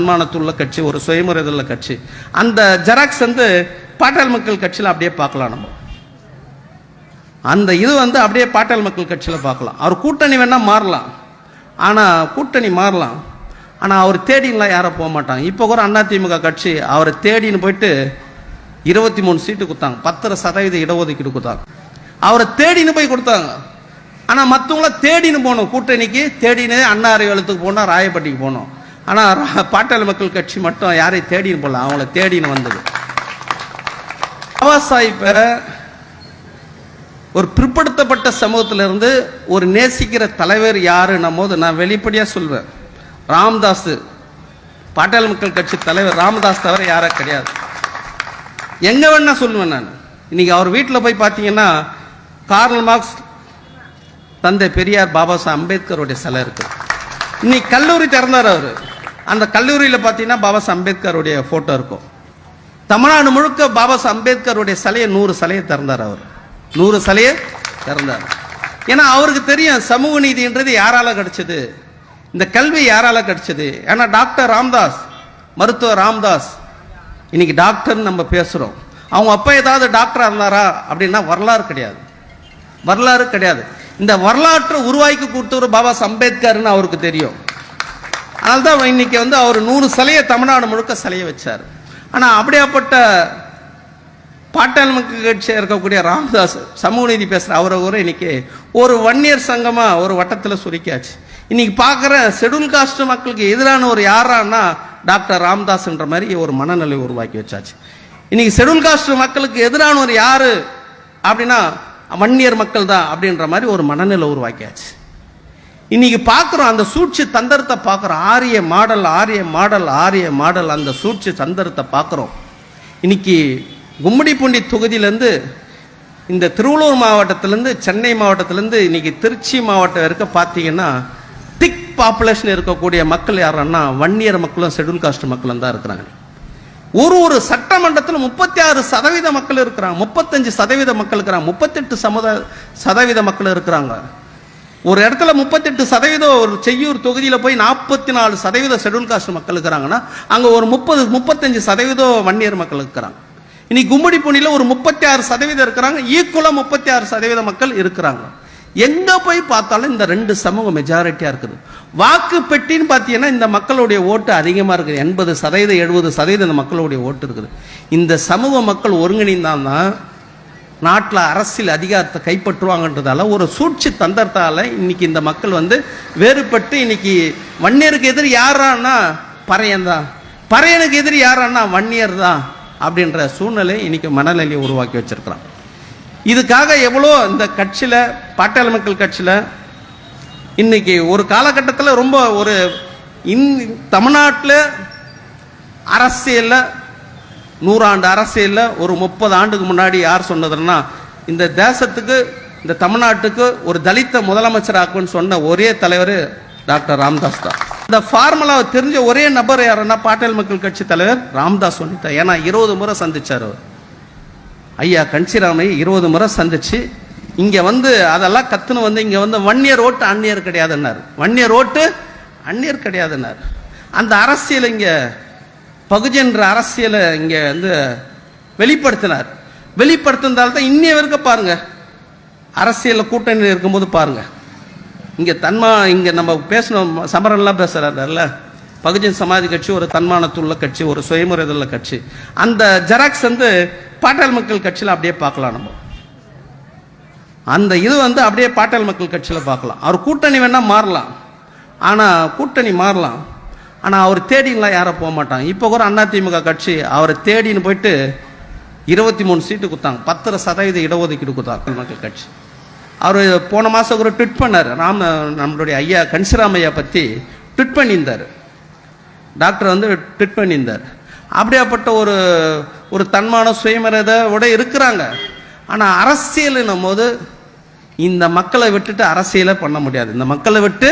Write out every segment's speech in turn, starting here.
தன்மானத்துள்ள கட்சி ஒரு சுயமுறைதுள்ள கட்சி. அந்த ஜெராக்ஸ் வந்து பாட்டாள் மக்கள் கட்சியில் அப்படியே பார்க்கலாம் நம்ம. அந்த இது வந்து அப்படியே பாட்டாள் மக்கள் கட்சியில் பார்க்கலாம். அவர் கூட்டணி வேணா மாறலாம். ஆனால் கூட்டணி மாறலாம். ஆனால் அவர் தேடின்லாம் யாரும் போக மாட்டாங்க. இப்போ கூட அதிமுக கட்சி அவரை தேடின்னு போயிட்டு இருபத்தி மூணு சீட்டு கொடுத்தாங்க. பத்தரை சதவீத இடஒதுக்கீடு கொடுத்தாங்க. அவரை தேடின்னு போய் கொடுத்தாங்க. ஆனால் மற்றவங்கள தேடின்னு போகணும் கூட்டணிக்கு தேடின்னு அண்ணா அறிவாலயத்துக்கு போனோம் ராயப்பட்டிக்கு போனோம். ஆனால் பாட்டாளி மக்கள் கட்சி மட்டும் யாரையும் தேடின்னு போகல அவங்கள தேடின்னு வந்தது. பாபா சாஹிப்பை ஒரு பிற்படுத்தப்பட்ட சமூகத்திலிருந்து ஒரு நேசிக்கிற தலைவர் யாருன்னும் போது நான் வெளிப்படையாக சொல்வேன். ராம்தாஸ் பாட்டாளி மக்கள் கட்சி தலைவர் ராமதாஸ் தவிர யாரும் கிடையாது. எங்க வேணா சொல்லுவேன் நான். இன்னைக்கு அவர் வீட்டில் போய் பார்த்தீங்கன்னா கார்னல் மார்க்ஸ் தந்தை பெரியார் பாபா சாஹ் அம்பேத்கருடைய சிலை இருக்கு. இன்னைக்கு கல்லூரி திறந்தார் அவர். அந்த கல்லூரியில் பார்த்தீங்கன்னா பாபா அம்பேத்கருடைய ஃபோட்டோ இருக்கும். தமிழ்நாடு முழுக்க பாபா அம்பேத்கருடைய சிலையை நூறு சிலையை திறந்தார் அவர். நூறு சிலையை திறந்தார். ஏன்னா அவருக்கு தெரியும் சமூக நீதின்றது யாரால கிடைச்சது? இந்த கல்வி யாரால கிடைச்சது? ஏன்னா டாக்டர் ராம்தாஸ் மருத்துவர் ராம்தாஸ் இன்னைக்கு டாக்டர்னு நம்ம பேசுகிறோம் அவங்க அப்பா ஏதாவது டாக்டராக இருந்தாரா? அப்படின்னா வரலாறு கிடையாது. வரலாறு கிடையாது. இந்த வரலாற்றை உருவாக்கி கொடுத்தவர் பாபா அம்பேத்கர்னு அவருக்கு தெரியும். அதனால தான் இன்னைக்கு வந்து அவர் நூறு சிலையை தமிழ்நாடு முழுக்க சிலையை வச்சார். ஆனால் அப்படியாப்பட்ட பாட்டாளி மக்கள் கட்சியாக இருக்கக்கூடிய ராமதாஸ் சமூக நீதி பேசுகிற அவரை கூட இன்னைக்கு ஒரு வன்னியர் சங்கமாக ஒரு வட்டத்தில் சுருக்கியாச்சு. இன்னைக்கு பார்க்குற ஷெடியூல் காஸ்ட் மக்களுக்கு எதிரான ஒரு யாரான்னா டாக்டர் ராம்தாஸ்ன்ற மாதிரி ஒரு மனநிலை உருவாக்கி வச்சாச்சு. இன்னைக்கு ஷெடியூல் காஸ்ட் மக்களுக்கு எதிரான ஒரு யார் அப்படின்னா வன்னியர் மக்கள் தான் அப்படின்ற மாதிரி ஒரு மனநிலை உருவாக்கியாச்சு. இன்னைக்கு பார்க்குறோம் அந்த சூழ்ச்சி தந்திரத்தை பார்க்குறோம். ஆரிய மாடல் ஆரிய மாடல் ஆரிய மாடல் அந்த சூழ்ச்சி தந்திரத்தை பார்க்குறோம். இன்னைக்கு கும்மிடிப்பூண்டி தொகுதியிலேருந்து இந்த திருவள்ளூர் மாவட்டத்திலேருந்து சென்னை மாவட்டத்திலேருந்து இன்னைக்கு திருச்சி மாவட்டம் இருக்க பார்த்தீங்கன்னா திக் பாப்புலேஷன் இருக்கக்கூடிய மக்கள் யாருன்னா வன்னியர் மக்களும் ஷெட்யூல் காஸ்ட் மக்களும் தான் இருக்கிறாங்க. ஒரு ஒரு சட்டமன்றத்தில் முப்பத்தி ஆறு சதவீத மக்கள் இருக்கிறாங்க முப்பத்தஞ்சு சதவீத மக்கள் இருக்கிறாங்க முப்பத்தெட்டு சமுதாய சதவீத மக்கள் இருக்கிறாங்க. ஒரு இடத்துல முப்பத்தெட்டு சதவீதம் ஒரு செய்யூர் தொகுதியில் போய் நாற்பத்தி நாலு சதவீத ஷெடியூல் காஸ்ட் மக்கள் இருக்கிறாங்கன்னா அங்கே ஒரு முப்பது முப்பத்தஞ்சு சதவீதம் வன்னியர் மக்கள் இருக்கிறாங்க. இன்னைக்கு கும்மிடிப்பூண்டியில் ஒரு முப்பத்தி ஆறு சதவீதம் இருக்கிறாங்க ஈக்குவலாக முப்பத்தி ஆறு சதவீத மக்கள் இருக்கிறாங்க. எங்கே போய் பார்த்தாலும் இந்த ரெண்டு சமூகம் மெஜாரிட்டியாக இருக்குது. வாக்கு பெட்டின்னு பார்த்தீங்கன்னா இந்த மக்களுடைய ஓட்டு அதிகமாக இருக்குது. எண்பது சதவீதம் எழுபது சதவீதம் இந்த மக்களுடைய ஓட்டு இருக்குது. இந்த சமூக மக்கள் ஒருங்கிணைந்தால்தான் நாட்டில் அரசியல் அதிகாரத்தை கைப்பற்றுவாங்கன்றதால ஒரு சூழ்ச்சி தந்தரத்தால இன்னைக்கு இந்த மக்கள் வந்து வேறுபட்டு இன்னைக்கு வன்னியருக்கு எதிர் யாரான்னா பறையன் தான். பறையனுக்கு எதிர் யாரான்னா வன்னியர் தான் அப்படின்ற சூழ்நிலை இன்னைக்கு மனநிலையை உருவாக்கி வச்சிருக்கிறான். இதுக்காக எவ்வளோ இந்த கட்சியில் பாட்டாளி மக்கள் கட்சியில் இன்னைக்கு ஒரு காலகட்டத்தில் ரொம்ப ஒரு இந் தமிழ்நாட்டில் அரசியலில் நூறாண்டு அரசியலில் ஒரு முப்பது ஆண்டுக்கு முன்னாடி யார் சொன்னதுன்னா இந்த தேசத்துக்கு இந்த தமிழ்நாட்டுக்கு ஒரு தலித்த முதலமைச்சராக்குன்னு சொன்ன ஒரே தலைவர் டாக்டர் ராம்தாஸ் தான். இந்த ஃபார்முலாவை தெரிஞ்ச ஒரே நபர் யாருன்னா பாட்டியல் மக்கள் கட்சி தலைவர் ராம்தாஸ் சொல்லித்தான் ஏன்னா இருபது முறை சந்திச்சார் அவர். ஐயா கன்சிராமை இருபது முறை சந்திச்சு இங்கே வந்து அதெல்லாம் கத்துன்னு வந்து இங்கே வந்து வன்னியர் ஓட்டு அந்நியர் கிடையாதுன்னார். வன்னியர் ஓட்டு அந்நியர் கிடையாதுன்னார். அந்த அரசியல் இங்கே பகுஜன்ற அரசியலை இங்கே வந்து வெளிப்படுத்தினார். வெளிப்படுத்தினால தான் இன்னைய வரைக்கும் பாருங்கள் அரசியலில் கூட்டணியில் இருக்கும்போது பாருங்கள் இங்கே தன்மா இங்கே நம்ம பேசணும் சமரன்லாம் பேசுறாருல்ல பகுஜன் சமாஜ் கட்சி ஒரு தன்மானத்துள்ள கட்சி ஒரு சுயமுறைதுள்ள கட்சி. அந்த ஜெராக்ஸ் வந்து பாட்டாள் மக்கள் கட்சியில் அப்படியே பார்க்கலாம் நம்ம. அந்த இது வந்து அப்படியே பாட்டாள் மக்கள் கட்சியில் பார்க்கலாம். அவர் கூட்டணி வேணால் மாறலாம். ஆனால் கூட்டணி மாறலாம். ஆனால் அவர் தேடின்லாம் யாரும் போக மாட்டாங்க. இப்போ கூட அதிமுக கட்சி அவரை தேடின்னு போயிட்டு இருபத்தி மூணு சீட்டு கொடுத்தாங்க பத்தரை சதவீத இடஒதுக்கீடு கொடுத்தாங்க மக்கள் கட்சி. அவர் போன மாதம் கூட ட்விட் பண்ணார். ராம நம்மளுடைய ஐயா கன்சிராமையா பற்றி ட்விட் பண்ணியிருந்தார். டாக்டர் வந்து ட்விட் பண்ணியிருந்தார். அப்படியாப்பட்ட ஒரு ஒரு தன்மான சுயமரியாதையோட இருக்கிறாங்க. ஆனால் அரசியல்னும் போது இந்த மக்களை விட்டுட்டு அரசியலே பண்ண முடியாது. இந்த மக்களை விட்டு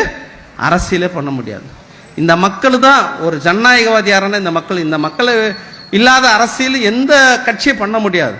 அரசியலே பண்ண முடியாது. இந்த மக்கள் தான் ஒரு ஜனநாயகவாதி இந்த மக்கள். இந்த மக்களை இல்லாத அரசியல் எந்த கட்சியும் பண்ண முடியாது.